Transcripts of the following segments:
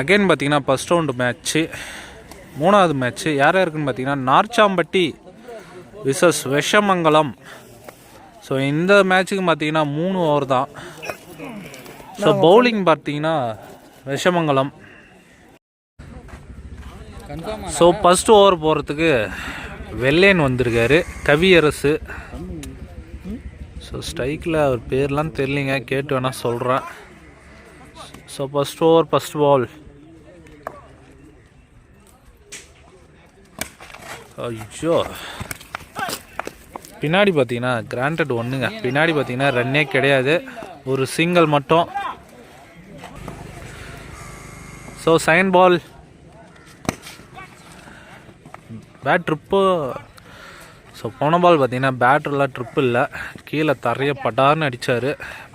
Again பார்த்தீங்கன்னா first round match மூணாவது match யார் யாருக்குன்னு பார்த்தீங்கன்னா நார்ச்சாம்பட்டி விசஸ் விஷமங்கலம். ஸோ இந்த மேட்ச்சுக்கு பார்த்தீங்கன்னா மூணு ஓவர் தான். ஸோ பவுலிங் பார்த்தீங்கன்னா விஷமங்கலம். ஸோ ஃபஸ்ட் ஓவர் போகிறதுக்கு வெள்ளையன் வந்திருக்காரு கவியரசு. ஸோ ஸ்ட்ரைக்கில் அவர் பேர்லாம் தெரியலிங்க கேட்டு வேணால் சொல்கிறேன் so first over, first ball ஐயோ. பின்னாடி பார்த்தீங்கன்னா கிராண்டட் ஒன்றுங்க பின்னாடி பார்த்தீங்கன்னா ரன்னே கிடையாது. ஒரு சிங்கிள் மட்டும். ஸோ சைன் பால் பேட் ட்ரிப்போ ஸோ போன பால் பார்த்தீங்கன்னா பேட்டரில் ட்ரிப் இல்லை கீழே தரைய பட்டார்னு அடித்தார்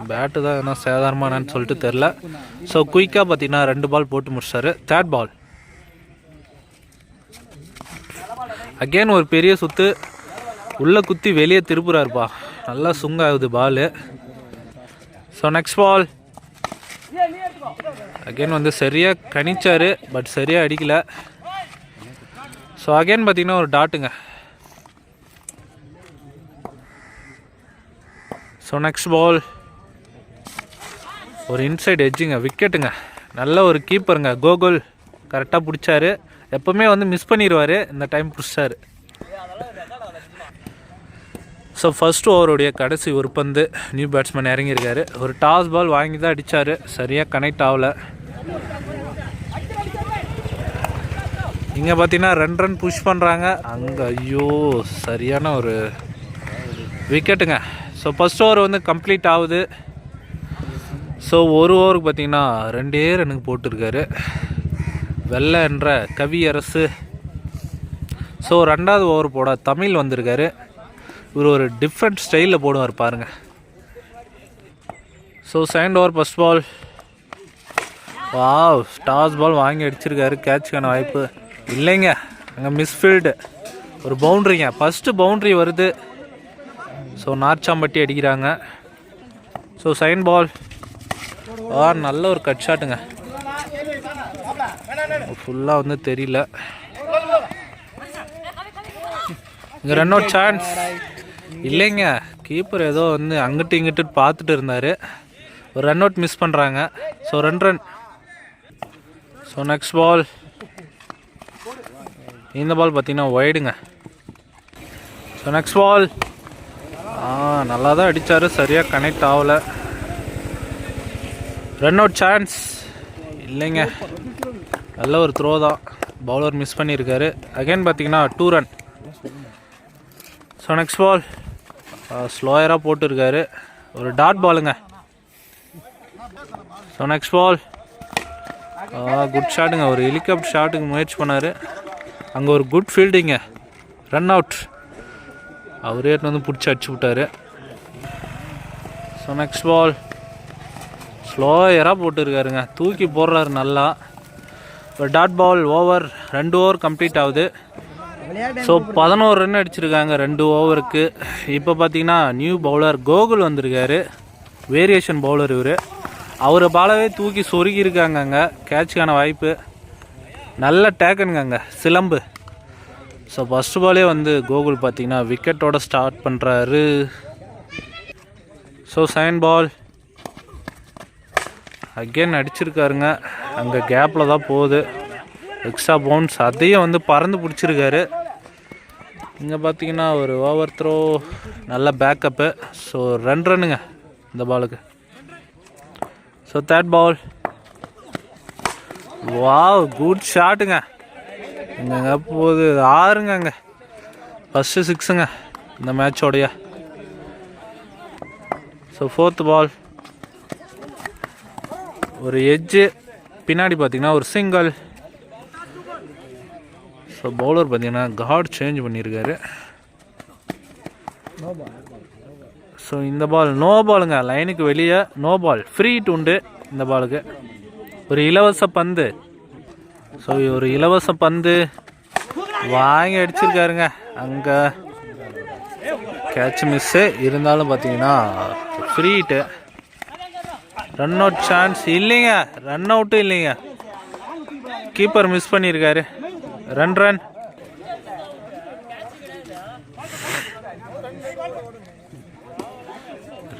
பேட்டு தான் என்ன சேதாரமானு சொல்லிட்டு தெரில ஸோ குயிக்காக பார்த்தீங்கன்னா ரெண்டு பால் போட்டு முடிச்சாரு. தேர்ட் பால் அகெயின் ஒரு பெரிய சுற்று உள்ளே குத்தி வெளியே திருப்புறாருப்பா. நல்லா சுங்க ஆகுது ball so next ball again வந்து சரியாக கணிச்சார் பட் சரியாக அடிக்கலை. ஸோ அகைன் பார்த்தீங்கன்னா ஒரு டாட்டுங்க ஸோ நெக்ஸ்ட் பால் ஒரு இன்சைட் எஜ்ஜுங்க விக்கெட்டுங்க நல்ல ஒரு கீப்பருங்க கோகுல் கரெக்டாக பிடிச்சாரு. எப்போவுமே வந்து மிஸ் பண்ணிடுவார் இந்த டைம் பிடிச்சாரு. ஸோ ஃபர்ஸ்ட் ஓவருடைய கடைசி ஒரு பந்து. நியூ பேட்ஸ்மேன் இறங்கியிருக்காரு. ஒரு டாஸ் பால் வாங்கி தான் அடித்தார் சரியாக கனெக்ட் ஆகலை. இங்கே பார்த்தீங்கன்னா ரெண்டு ரன் புஷ் பண்ணுறாங்க அங்கே ஐயோ சரியான ஒரு விக்கெட்டுங்க ஸோ ஃபஸ்ட் ஓவர் வந்து கம்ப்ளீட் ஆகுது. ஸோ ஒரு ஓவருக்கு பார்த்தீங்கன்னா ரெண்டே ரன்னுக்கு போட்டிருக்காரு. வெள்ளை என்ற கவியரசு ஸோ ரெண்டாவது ஓவர் போட தமிழ் வந்திருக்காரு. இவர் ஒரு டிஃப்ரெண்ட் ஸ்டைலில் போடுவார் பாருங்கள் so second over first ball வா டாஸ் பால் வாங்கி அடிச்சிருக்காரு. கேட்சுக்கான வாய்ப்பு இல்லைங்க. அங்கே மிஸ்ஃபீல்டு ஒரு பவுண்ட்ரிங்க ஃபஸ்ட்டு பவுண்ட்ரி வருது. ஸோ நார்ச்சாம்பட்டி அடிக்கிறாங்க. ஸோ சைன் பால் ஆ நல்ல ஒரு கட் ஷாட்டுங்க ஃபுல்லாக வந்து தெரியல. இங்கே ரன் அவுட் சான்ஸ் இல்லைங்க. கீப்பர் ஏதோ வந்து அங்கிட்டு இங்கிட்டு பார்த்துட்டு இருந்தார். ஒரு ரன் அவுட் மிஸ் பண்ணுறாங்க ஸோ ரெண்டு ரன் ஸோ நெக்ஸ்ட் பால் இந்த பால் பார்த்தீங்கன்னா ஒய்டுங்க ஸோ நெக்ஸ்ட் பால் நல்லா தான் அடித்தார் சரியாக கனெக்ட் ஆகலை. ரன் அவுட் சான்ஸ் இல்லைங்க. நல்ல ஒரு த்ரோ தான். பவுலர் மிஸ் பண்ணியிருக்காரு. அகைன் பார்த்தீங்கன்னா two run so next ball ஸ்லோயராக போட்டிருக்காரு. ஒரு டாட் பாலுங்க ஸோ நெக்ஸ்ட் பால் குட் ஷாட்டுங்க ஒரு ஹெலிகாப்டர் ஷாட்டுக்கு முயற்சி பண்ணார். அங்கே ஒரு குட் ஃபீல்டிங்க ரன் அவுட் அவரே வந்து பிடிச்சி அடிச்சு விட்டாரு. ஸோ நெக்ஸ்ட் பால் ஸ்லோயராக போட்டுருக்காருங்க. தூக்கி போடுறாரு நல்லா. ஒரு டாட் பால் ஓவர் ரெண்டு ஓவர் கம்ப்ளீட் ஆகுது. ஸோ பதினோரு ரன் அடிச்சிருக்காங்க ரெண்டு ஓவருக்கு இப்போ பார்த்தீங்கன்னா நியூ பவுலர் கோகுல் வந்திருக்காரு. வேரியேஷன் பவுலர் இவர். அவரை பாலவே தூக்கி சொருகியிருக்காங்க அங்கே கேட்சுக்கான வாய்ப்பு. நல்ல டேக்கனுங்க அங்கே. சிலம்பு. ஸோ ஃபஸ்ட் பாலே வந்து கோகுல் பார்த்தீங்கன்னா விக்கெட்டோட ஸ்டார்ட் பண்ணுறாரு ஸோ செகண்ட் பால் அகெயின் அடிச்சிருக்காருங்க. அங்கே கேப்பில் தான் போகுது. எக்ஸ்ட்ரா பவுன்ஸ் அதையும் வந்து பறந்து பிடிச்சிருக்காரு. இங்கே பார்த்தீங்கன்னா ஒரு ஓவர் த்ரோ நல்ல பேக்கப்பு ஸோ ரன் ரன்னுங்க இந்த பாலுக்கு so third ball wow good ஷாட்டுங்க இங்கங்க போகுது. ஆறுங்க அங்கே ஃபஸ்ட்டு சிக்ஸுங்க இந்த மேட்சோடைய ஸோ ஃபோர்த் பால் ஒரு எஜ்ஜு பின்னாடி பார்த்தீங்கன்னா ஒரு சிங்கிள் ஸோ பவுலர் பார்த்தீங்கன்னா கார்டு சேஞ்ச் பண்ணியிருக்காரு. ஸோ இந்த பால் நோ பாலுங்க லைனுக்கு வெளியே நோ பால் ஃப்ரீ உண்டு இந்த பாலுக்கு ஒரு இலவச பந்து. ஸோ ஒரு இலவச பந்து வாங்கி அடிச்சிருக்காருங்க. அங்கே கேட்ச் மிஸ்ஸு இருந்தாலும் பார்த்தீங்கன்னா free hit run out chance இல்லைங்க. ரன் அவுட்டும் இல்லைங்க. கீப்பர் மிஸ் பண்ணியிருக்காரு ரன் ரன்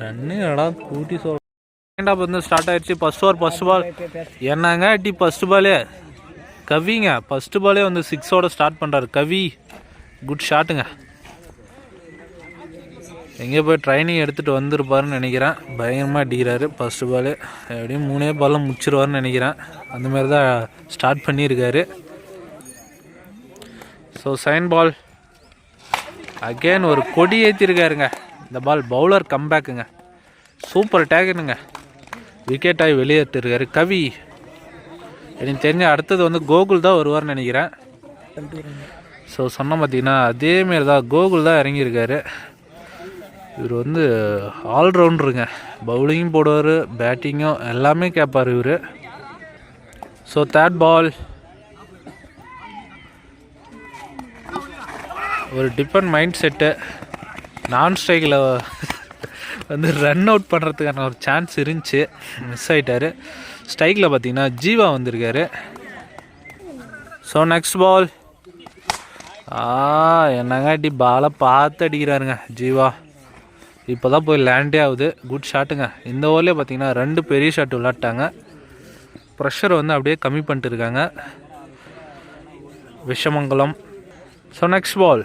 ரன்னு இடம் கூட்டி சொல் செகண்ட் ஹாஃப் வந்து ஸ்டார்ட் ஆயிடுச்சு. ஃபர்ஸ்ட் ஓவர் ஃபர்ஸ்ட் பால் என்னங்க அடி ஃபர்ஸ்ட் பாலே கவிங்க. ஃபர்ஸ்ட் பாலே வந்து சிக்ஸோட ஸ்டார்ட் பண்ணுறாரு கவி குட் ஷாட்டுங்க எங்கே போய் ட்ரைனிங் எடுத்துகிட்டு வந்திருப்பாருன்னு நினைக்கிறேன். பயங்கரமாக அடிக்கிறாரு. ஃபஸ்ட்டு பால் எப்படியும் மூணே பாலில் முடிச்சிருவாருன்னு நினைக்கிறேன். அந்த மாதிரி தான் ஸ்டார்ட் பண்ணியிருக்காரு. ஸோ சைன் பால் அகெயின் ஒரு கொடி ஏற்றிருக்காருங்க இந்த பால் பவுலர் கம்பேக்குங்க சூப்பர் டேக்குனுங்க விக்கெட் ஆகி வெளியேற்றிருக்காரு. கவி எனக்கு தெரிஞ்ச அடுத்தது வந்து கோகுல் தான் வருவார்னு நினைக்கிறேன். ஸோ சொன்ன பார்த்தீங்கன்னா அதேமாரி தான் கோகுல் தான் இறங்கியிருக்காரு. இவர் வந்து ஆல்ரவுண்டருங்க பவுலிங்கும் போடுவார் பேட்டிங்கும் எல்லாமே கேட்பார் இவர். ஸோ தேர்ட் பால் ஒரு டிஃபரெண்ட் மைண்ட் செட்டு நான் ஸ்ட்ரைக்கில் வந்து ரன் அவுட் பண்ணுறதுக்கான ஒரு சான்ஸ் இருந்துச்சு. மிஸ் ஆகிட்டார் ஸ்ட்ரைக்கில் பார்த்தீங்கன்னா ஜீவா வந்திருக்காரு. ஸோ நெக்ஸ்ட் பால் ஆ என்னங்காட்டி பாலை பார்த்து அடிக்கிறாருங்க ஜீவா. இப்போ தான் போய் லேண்டே ஆகுது. குட் ஷாட்டுங்க இந்த ஓவர்லேயே பார்த்தீங்கன்னா ரெண்டு பெரிய ஷாட் விளாட்டாங்க ப்ரெஷர் வந்து அப்படியே கம்மி பண்ணிட்டு இருக்காங்க. Vishamangalam. So next ball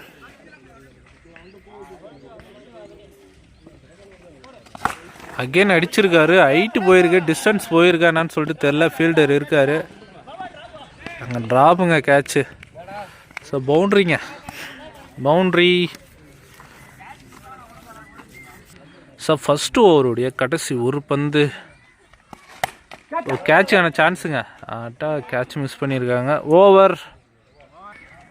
again அடிச்சிருக்காரு. ஹைட்டு போயிருக்கு. டிஸ்டன்ஸ் போயிருக்கானான்னு சொல்லிட்டு தெரில ஃபீல்டர் இருக்காரு. அங்கே ட்ராப்புங்க கேட்சு ஸோ பவுண்ட்ரிங்க பவுண்ட்ரி ஸோ ஃபஸ்ட்டு ஓவருடைய கடைசி ஒரு பந்து. ஒரு கேட்சுக்கான சான்ஸுங்க ஆட்டா கேட்ச் மிஸ் பண்ணியிருக்காங்க. ஓவர்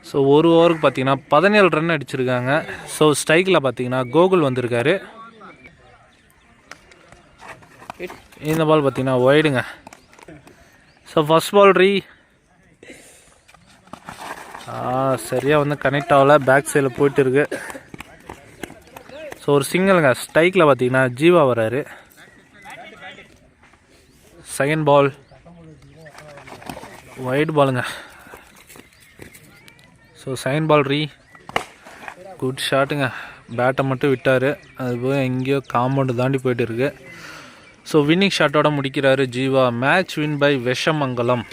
ஸோ ஒரு ஓவருக்கு பார்த்தீங்கன்னா பதினேழு ரன் அடிச்சிருக்காங்க. ஸோ ஸ்ட்ரைக்கில் பார்த்தீங்கன்னா கோகுல் வந்திருக்காரு. இந்த பால் பார்த்தீங்கன்னா ஒய்டுங்க ஸோ ஃபஸ்ட் பால் ரீ சரியாக வந்து கனெக்ட் ஆகலை. பேக் சைடில் போயிட்டு இருக்கு. ஸோ ஒரு சிங்கிளுங்க ஸ்ட்ரைக்கில் பார்த்தீங்கன்னா ஜீவா வராரு. செகண்ட் பால் ஒயிட் பாலுங்க ஸோ செகண்ட் பால் ரீ குட் ஷாட்டுங்க பேட்டை மட்டும் விட்டார். அது போய் எங்கேயோ காம்பவுண்டு தாண்டி போயிட்டு இருக்குது ஸோ வின்னிங் ஷாட்டோட முடிக்கிறாரு Jeeva. Match win by Vishamangalam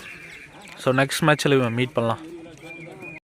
so next மேட்ச்சில் மீட் பண்ணலாம்.